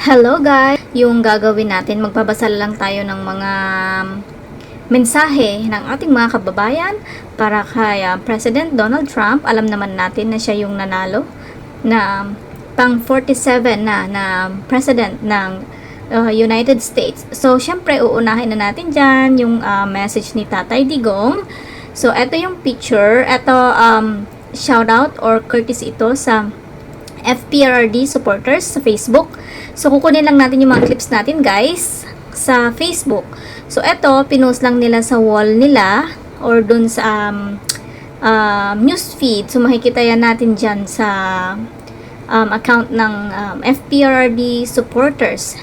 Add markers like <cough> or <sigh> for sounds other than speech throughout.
Hello guys! Yung gagawin natin, magbabasa lang tayo ng mga mensahe ng ating mga kababayan para kay ah, President Donald Trump. Alam naman natin na siya yung nanalo na pang 47 na na president ng uh, United States. So, syempre, uunahin na natin dyan yung ah, message ni Tatay Digong. So, ito yung picture. Ito, um, shout out or courtesy ito sa FPRD supporters sa Facebook. So, kukunin lang natin yung mga clips natin, guys, sa Facebook. So, eto, pinost lang nila sa wall nila or dun sa um, um, news feed. So, makikita yan natin dyan sa um, account ng um, FPRD supporters.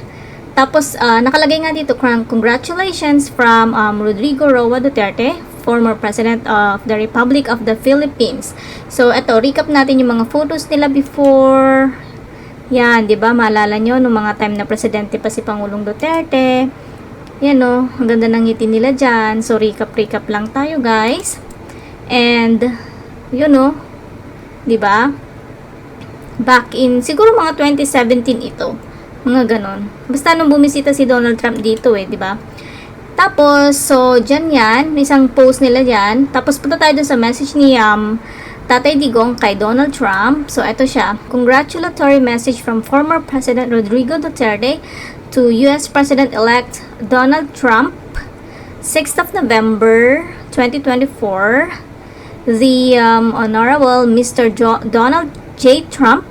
Tapos, ah, nakalagay nga dito, "Cong- congratulations from um, Rodrigo Roa Duterte, former President of the Republic of the Philippines. So, eto, recap natin yung mga photos nila before. Yan, di ba? Maalala nyo, nung mga time na presidente pa si Pangulong Duterte. Yan, no? Ang ganda ng ngiti nila dyan. So, recap-recap lang tayo, guys. And, yun, no? Di ba? Back in, siguro mga 2017 ito. Mga ganon. Basta nung bumisita si Donald Trump dito eh, di ba? Tapos, so, dyan yan. Isang post nila dyan. Tapos, punta tayo sa message ni um, Tatay Digong kay Donald Trump. So, eto siya. Congratulatory message from former President Rodrigo Duterte to U.S. President-elect Donald Trump. 6th of November, 2024. The um, Honorable Mr. Jo- Donald J. Trump,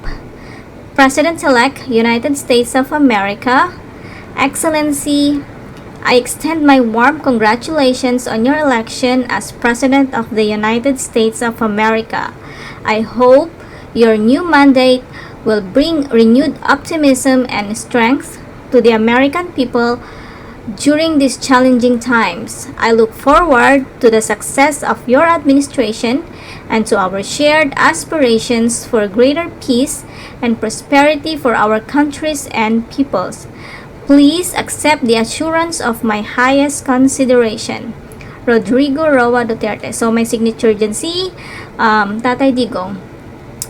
President-elect United States of America, Excellency, I extend my warm congratulations on your election as President of the United States of America. I hope your new mandate will bring renewed optimism and strength to the American people during these challenging times. I look forward to the success of your administration and to our shared aspirations for greater peace and prosperity for our countries and peoples. Please accept the assurance of my highest consideration. Rodrigo Roa Duterte. So, may signature dyan si um, Tatay Digong.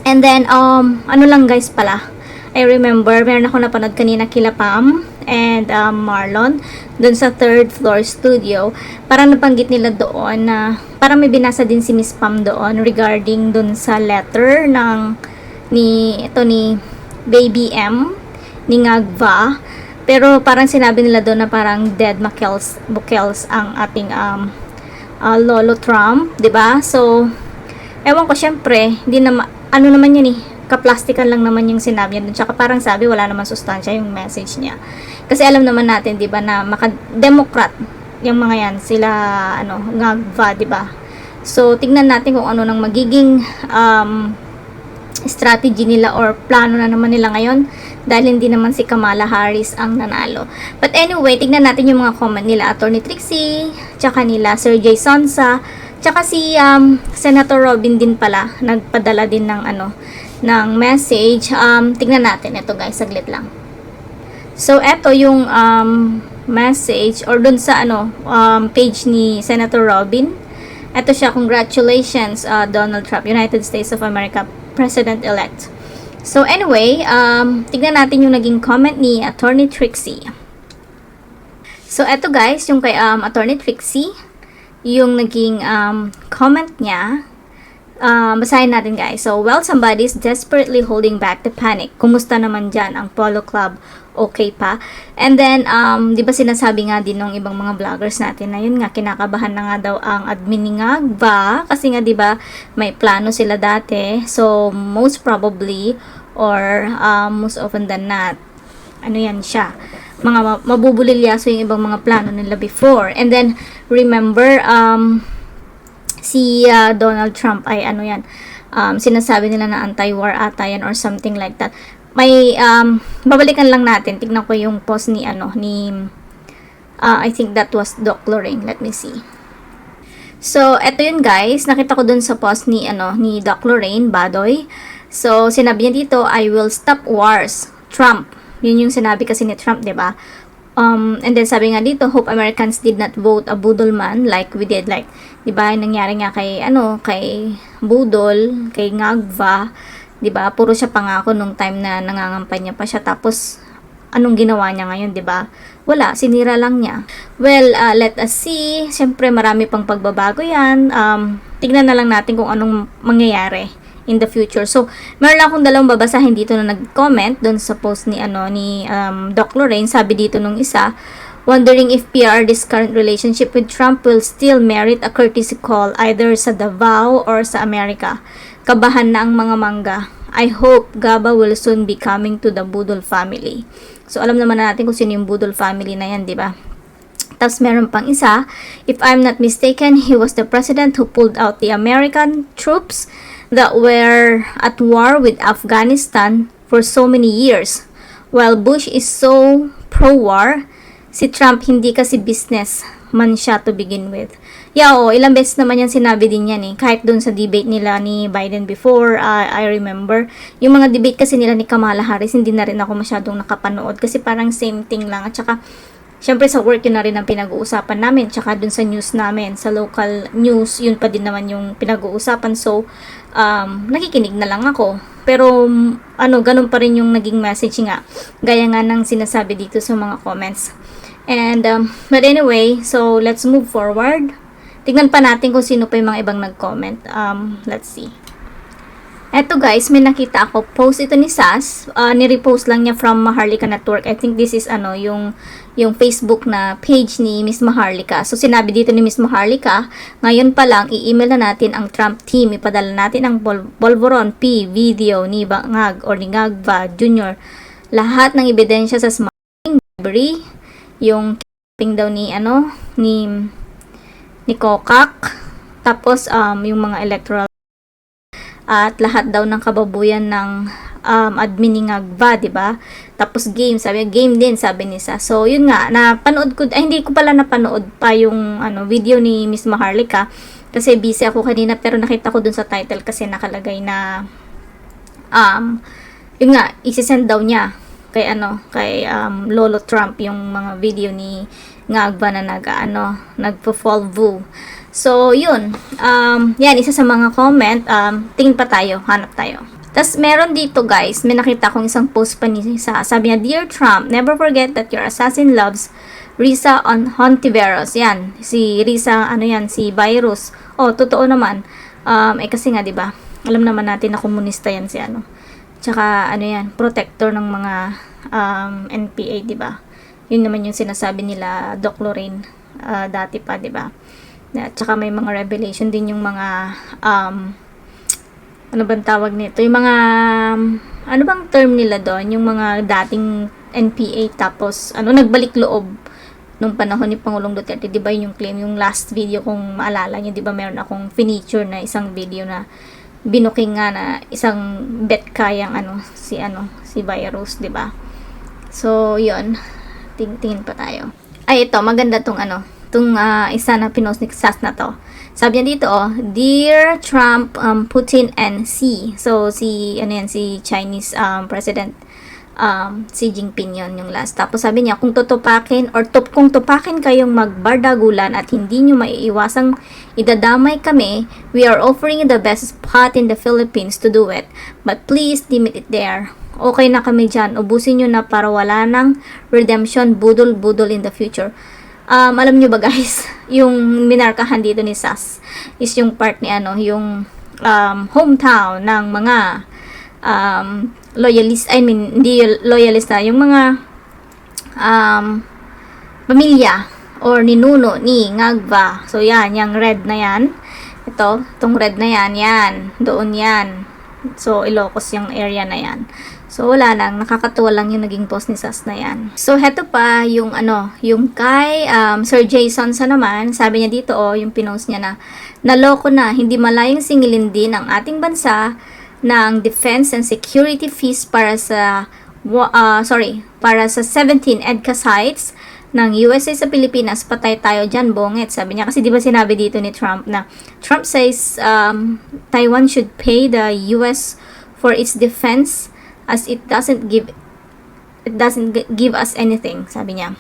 And then, um, ano lang guys pala, I remember, meron ako napanood kanina kila Pam and um, Marlon dun sa third floor studio. Parang nabanggit nila doon na parang may binasa din si Miss Pam doon regarding dun sa letter ng ni ito ni Baby M ni Ngagva. Pero parang sinabi nila doon na parang dead Makels, Bukels ang ating um, uh, Lolo Trump, 'di ba? So ewan ko syempre, hindi na ano naman yun eh, kaplastikan lang naman yung sinabi niya dun. Tsaka parang sabi, wala naman sustansya yung message niya. Kasi alam naman natin, di ba, na maka-democrat yung mga yan, sila, ano, ngagva, di ba? So, tignan natin kung ano nang magiging um, strategy nila or plano na naman nila ngayon dahil hindi naman si Kamala Harris ang nanalo. But anyway, tignan natin yung mga comment nila Attorney Trixie, tsaka nila Sir Jay Sonsa, tsaka si um, Senator Robin din pala nagpadala din ng ano ng message. Um, tignan natin ito guys, saglit lang. So eto yung um, message or dun sa ano um, page ni Senator Robin. Ito siya, congratulations uh, Donald Trump, United States of America President-elect. So anyway, um, tignan natin yung naging comment ni Attorney Trixie. So eto guys, yung kay um, Attorney Trixie, yung naging um, comment niya. Um, basahin natin guys. So, while somebody is desperately holding back the panic, kumusta naman dyan ang Polo Club? Okay pa? And then, um, di ba sinasabi nga din ng ibang mga vloggers natin na yun nga, kinakabahan na nga daw ang admin ni Ngagba kasi nga di ba may plano sila dati. So, most probably or um, most often than not, ano yan siya, mga ma- mabubulilyaso yung ibang mga plano nila before. And then, remember, um, si uh, Donald Trump ay ano yan, um, sinasabi nila na anti-war ata yan or something like that. May, um, babalikan lang natin, tignan ko yung post ni, ano, ni, uh, I think that was Doc Lorraine. Let me see. So, eto yun guys, nakita ko dun sa post ni, ano, ni Doc Lorraine, Badoy. So, sinabi niya dito, I will stop wars. Trump. Yun yung sinabi kasi ni Trump, 'di ba? Um, and then sabi nga dito, hope Americans did not vote a Budol man like we did. Like, 'di ba, nangyari nga kay ano, kay Budol, kay Ngagva, 'di ba? Puro siya pangako nung time na nangangampanya pa siya tapos anong ginawa niya ngayon, 'di ba? Wala, sinira lang niya. Well, uh, let us see. Siyempre, marami pang pagbabago 'yan. Um, tignan na lang natin kung anong mangyayari in the future. So, meron lang akong dalawang babasahin dito na nag-comment doon sa post ni ano ni um, Doc Lorraine. Sabi dito nung isa, wondering if PRR's current relationship with Trump will still merit a courtesy call either sa Davao or sa Amerika. Kabahan na ang mga mangga. I hope Gaba will soon be coming to the Budol family. So, alam naman na natin kung sino yung Budol family na yan, di ba? Tapos meron pang isa, if I'm not mistaken, he was the president who pulled out the American troops that were at war with Afghanistan for so many years. While Bush is so pro-war, si Trump hindi kasi business man siya to begin with. Yeah, oo, ilang beses naman yan sinabi din yan eh. Kahit dun sa debate nila ni Biden before, uh, I remember. Yung mga debate kasi nila ni Kamala Harris, hindi na rin ako masyadong nakapanood kasi parang same thing lang. At saka, Siyempre sa work yun na rin ang pinag-uusapan namin tsaka dun sa news namin, sa local news, yun pa din naman yung pinag-uusapan. So, um, nakikinig na lang ako. Pero, mm, ano, ganun pa rin yung naging message nga. Gaya nga ng sinasabi dito sa mga comments. And, um, but anyway, so let's move forward. Tignan pa natin kung sino pa yung mga ibang nag-comment. Um, let's see. Eto guys, may nakita ako. Post ito ni Sas. Uh, ni-repost lang niya from Maharlika Network. I think this is ano, yung, yung Facebook na page ni Miss Maharlika. So, sinabi dito ni Miss Maharlika, ngayon pa lang, i-email na natin ang Trump team. Ipadala natin ang Bol Bolvoron P video ni Bangag or ni Ngagva Jr. Lahat ng ebidensya sa smuggling, bribery, yung kidnapping daw ni, ano, ni, ni Kokak, tapos, um, yung mga electoral at lahat daw ng kababuyan ng um, admin ni Ngagba, di ba? Tapos game, sabi game din, sabi ni Sa. So, yun nga, napanood ko, ay hindi ko pala napanood pa yung ano, video ni Miss Maharlika kasi busy ako kanina pero nakita ko dun sa title kasi nakalagay na um, yun nga, isisend daw niya kay ano, kay um, Lolo Trump yung mga video ni Ngagba na nag, ano, nagpo-fall vu. So, yun. Um, yan, isa sa mga comment. Um, tingin pa tayo. Hanap tayo. Tapos, meron dito guys, may nakita kong isang post pa ni sa Sabi niya, Dear Trump, never forget that your assassin loves Risa on Hontiveros. Yan. Si Risa, ano yan, si Virus. Oh, totoo naman. Um, eh kasi nga, di ba Alam naman natin na komunista yan si ano. Tsaka, ano yan, protector ng mga um, NPA, di ba Yun naman yung sinasabi nila, Doc Lorraine, uh, dati pa, di ba at saka may mga revelation din yung mga um, ano bang tawag nito? Yung mga ano bang term nila doon? Yung mga dating NPA tapos ano nagbalik loob nung panahon ni Pangulong Duterte, 'di ba yung claim yung last video kung maalala niyo, 'di ba meron akong feature na isang video na binuking nga na isang bet kayang ano si ano si virus, 'di ba? So, 'yun. Tingtingin pa tayo. Ay ito, maganda tong ano, itong uh, isa na pinost ni Sas na to. Sabi niya dito, oh, Dear Trump, um, Putin, and Xi. So, si, ano yan, si Chinese um, President um, Xi Jinping yon yung last. Tapos sabi niya, kung tutupakin or tup, kung tupakin kayong magbardagulan at hindi nyo maiiwasang idadamay kami, we are offering the best spot in the Philippines to do it. But please limit it there. Okay na kami dyan. Ubusin nyo na para wala ng redemption, budol-budol in the future um, alam nyo ba guys, <laughs> yung minarkahan dito ni Sas is yung part ni ano, yung um, hometown ng mga um, loyalist, I mean, hindi loyalist na, yung mga um, pamilya or ninuno ni Ngagva. So, yan, yung red na yan. Ito, itong red na yan, yan. Doon yan. So, Ilocos yung area na yan. So, wala lang. Nakakatuwa lang yung naging post ni Sas na yan. So, heto pa yung ano, yung kay um, Sir Jason sa naman, sabi niya dito, oh, yung pinost niya na, naloko na, hindi malayong singilin din ang ating bansa ng defense and security fees para sa, uh, sorry, para sa 17 EDCA sites ng USA sa Pilipinas, patay tayo dyan, bonget. Sabi niya, kasi di ba sinabi dito ni Trump na, Trump says um, Taiwan should pay the US for its defense as it doesn't give it doesn't give us anything, sabi niya.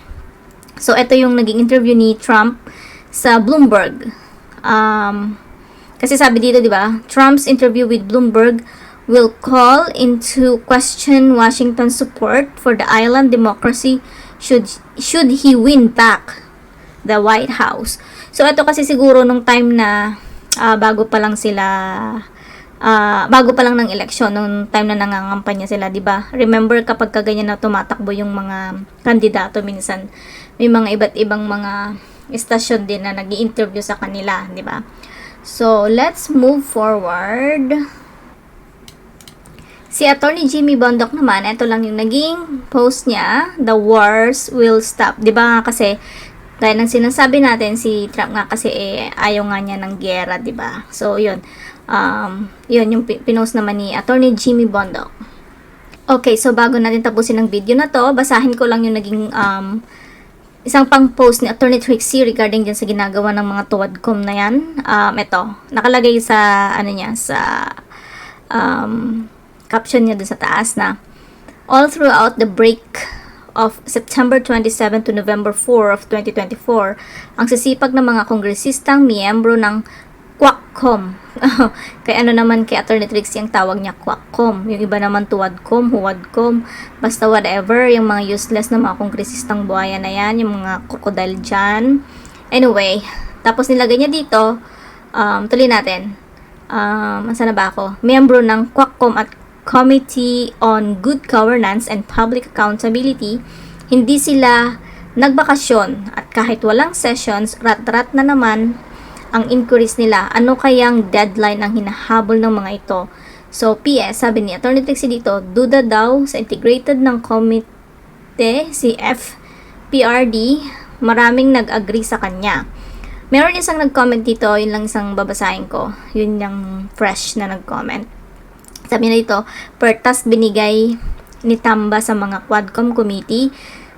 So, ito yung naging interview ni Trump sa Bloomberg. Um, kasi sabi dito, di ba, Trump's interview with Bloomberg will call into question Washington's support for the island democracy should should he win back the White House. So ito kasi siguro nung time na ah, bago pa lang sila ah, bago pa lang ng eleksyon nung time na nangangampanya sila, 'di ba? Remember kapag kaganyan na tumatakbo yung mga kandidato minsan may mga iba't ibang mga istasyon din na nag interview sa kanila, 'di ba? So, let's move forward. Si Attorney Jimmy Bondoc naman, ito lang yung naging post niya, the wars will stop. 'Di ba nga kasi dahil nang sinasabi natin si Trump nga kasi eh, ayaw nga niya ng gera, 'di ba? So, 'yun. Um, 'yun yung pi- pinost naman ni Attorney Jimmy Bondoc. Okay, so bago natin tapusin ang video na to, basahin ko lang yung naging um, isang pang post ni Attorney Trixie regarding dyan sa ginagawa ng mga tuwadcom na yan. Um, ito, nakalagay sa, ano niya, sa um, caption niya dun sa taas na all throughout the break of September 27 to November 4 of 2024, ang sisipag ng mga kongresistang miyembro ng Quackcom. <laughs> kay ano naman kay Attorney Trixie ang tawag niya Quackcom. Yung iba naman tuwadcom, huwadcom, basta whatever, yung mga useless na mga kongresistang buhaya na yan, yung mga crocodile dyan. Anyway, tapos nilagay niya dito, um, tuloy natin. Um, saan na ba ako? Miyembro ng Quackcom at Committee on Good Governance and Public Accountability, hindi sila nagbakasyon at kahit walang sessions, rat-rat na naman ang inquiries nila. Ano kayang deadline ang hinahabol ng mga ito? So, PS, sabi ni Attorney Trixie dito, duda daw sa integrated ng komite, si FPRD, maraming nag-agree sa kanya. Meron isang nag-comment dito, yun lang isang babasahin ko. Yun yung fresh na nag-comment. Sabi na dito, pertas binigay ni Tamba sa mga Quadcom committee.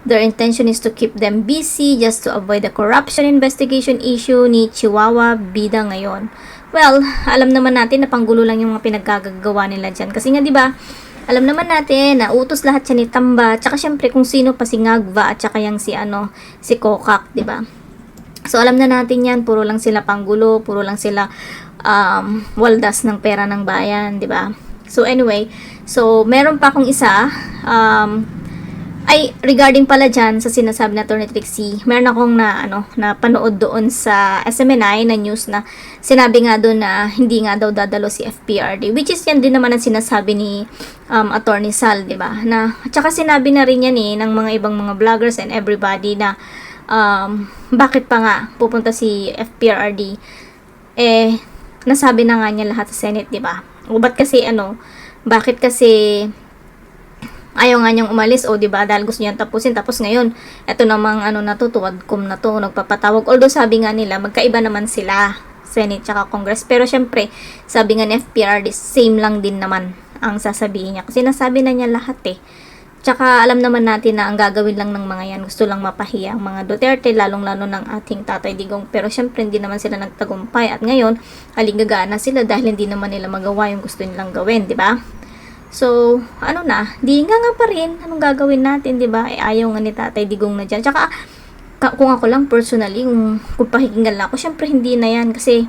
Their intention is to keep them busy just to avoid the corruption investigation issue ni Chihuahua Bida ngayon. Well, alam naman natin na panggulo lang yung mga pinaggagawa nila dyan. Kasi nga, di ba, alam naman natin na utos lahat siya ni Tamba. Tsaka syempre kung sino pa si Ngagva at tsaka yung si ano, si Kokak, di ba? So, alam na natin yan, puro lang sila panggulo, puro lang sila um, waldas ng pera ng bayan, di ba? So, anyway, so, meron pa akong isa, um, ay, regarding pala dyan sa sinasabi na Attorney Trixie, meron akong na, ano, na panood doon sa SMNI na news na sinabi nga doon na hindi nga daw dadalo si FPRD, which is yan din naman ang sinasabi ni um, Attorney Sal, di ba? Na, at saka sinabi na rin yan eh, ng mga ibang mga vloggers and everybody na um, bakit pa nga pupunta si FPRD eh nasabi na nga niya lahat sa Senate, 'di ba? O ba't kasi ano, bakit kasi ayaw nga niyang umalis o 'di ba dahil gusto niyang tapusin. Tapos ngayon eto namang ano na to tuwadkom na to nagpapatawag. Although sabi nga nila magkaiba naman sila Senate tsaka Congress. Pero syempre sabi nga ni FPRD same lang din naman ang sasabihin niya. Kasi nasabi na niya lahat eh. Tsaka alam naman natin na ang gagawin lang ng mga yan, gusto lang mapahiya ang mga Duterte, lalong-lalo ng ating Tatay Digong. Pero syempre hindi naman sila nagtagumpay. At ngayon, haligagaan na sila dahil hindi naman nila magawa yung gusto nilang gawin, di ba? So, ano na, di nga nga pa rin, anong gagawin natin, di ba? Eh, ayaw nga ni Tatay Digong na dyan. Tsaka, ka- kung ako lang personally, kung, kung pakikinggan lang ako, syempre hindi na yan kasi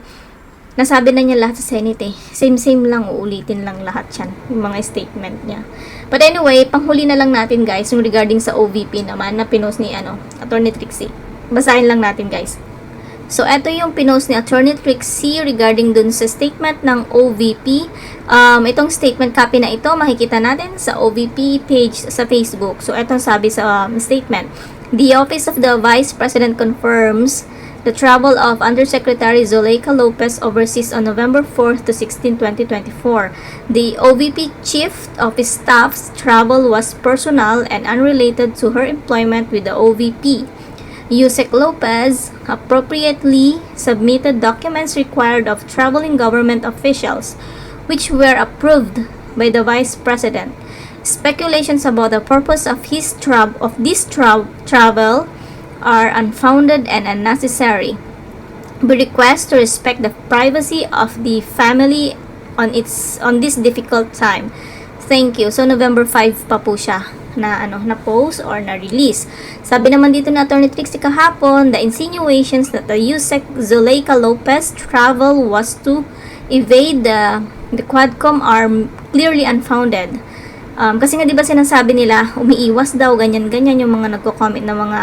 nasabi na niya lahat sa Senate eh. Same-same lang, uulitin lang lahat yan, yung mga statement niya. But anyway, panghuli na lang natin guys, yung regarding sa OVP naman na pinost ni ano, Attorney Trixie. Basahin lang natin guys. So, eto yung pinost ni Attorney Trixie regarding dun sa statement ng OVP. Um, itong statement copy na ito, makikita natin sa OVP page sa Facebook. So, etong sabi sa um, statement. The Office of the Vice President confirms the travel of Undersecretary Zuleika Lopez overseas on November 4 to 16, 2024. The OVP Chief of Staff's travel was personal and unrelated to her employment with the OVP. Yusek Lopez appropriately submitted documents required of traveling government officials, which were approved by the Vice President. Speculations about the purpose of his tra- of this tra- travel are unfounded and unnecessary. We request to respect the privacy of the family on its on this difficult time. Thank you. So November 5 pa po siya na ano na post or na release. Sabi naman dito na Attorney Trixie kahapon, the insinuations that the Yusek Zuleika Lopez travel was to evade the the Quadcom are clearly unfounded. Um, kasi nga 'di ba sinasabi nila umiiwas daw ganyan ganyan yung mga nagko-comment na mga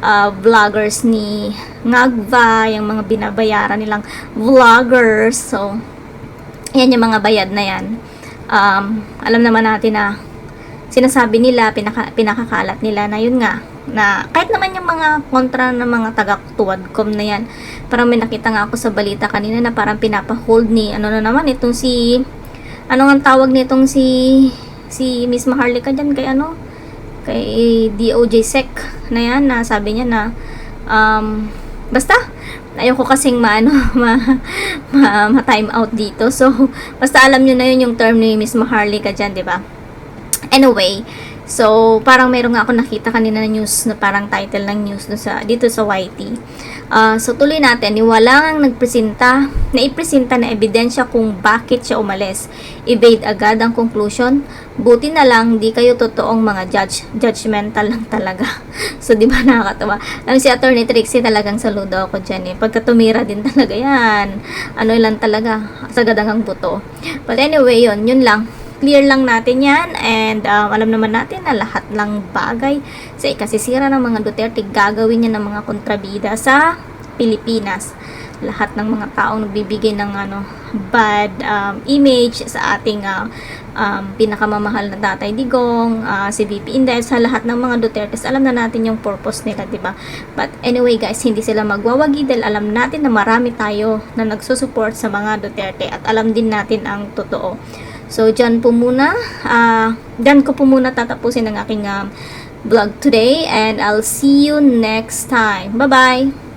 ah, vloggers ni Ngagva, yung mga binabayaran nilang vloggers. So yan yung mga bayad na yan. Um, alam naman natin na sinasabi nila, pinaka, pinakakalat nila na yun nga, na kahit naman yung mga kontra ng mga taga-tuwadcom na yan, parang may nakita nga ako sa balita kanina na parang pinapa-hold ni, ano na naman, itong si, ano nga tawag nitong si, si Miss Maharlika dyan, kay ano, kay DOJ SEC na yan, na sabi niya na, um, basta, ayoko kasing maano, <laughs> ma, ma, ma, time out dito. So, basta alam nyo na yun yung term ni Miss Maharlika dyan, di ba? Anyway, so parang meron nga ako nakita kanina na news na parang title ng news no sa, dito sa YT. Ah, so tuloy natin, yung walang nagpresenta, na ipresenta na ebidensya kung bakit siya umalis. Evade agad ang conclusion. Buti na lang, di kayo totoong mga judge, judgmental lang talaga. <laughs> so, di ba nakakatawa? Alam si Attorney Trixie talagang saludo ako dyan eh. Pagka tumira din talaga yan. Ano lang talaga, sagad ang buto. But anyway, yun, yun lang clear lang natin yan and um, alam naman natin na lahat lang bagay sa ikasisira ng mga Duterte gagawin niya ng mga kontrabida sa Pilipinas lahat ng mga taong nagbibigay ng ano bad um, image sa ating uh, um, pinakamamahal na tatay Digong, uh, si VP Inday, sa lahat ng mga Dutertes, alam na natin yung purpose nila, ba? But anyway guys, hindi sila magwawagi dahil alam natin na marami tayo na nagsusupport sa mga Duterte at alam din natin ang totoo. So, dyan po muna, uh, dyan ko po muna tatapusin ang aking um, vlog today and I'll see you next time. Bye-bye!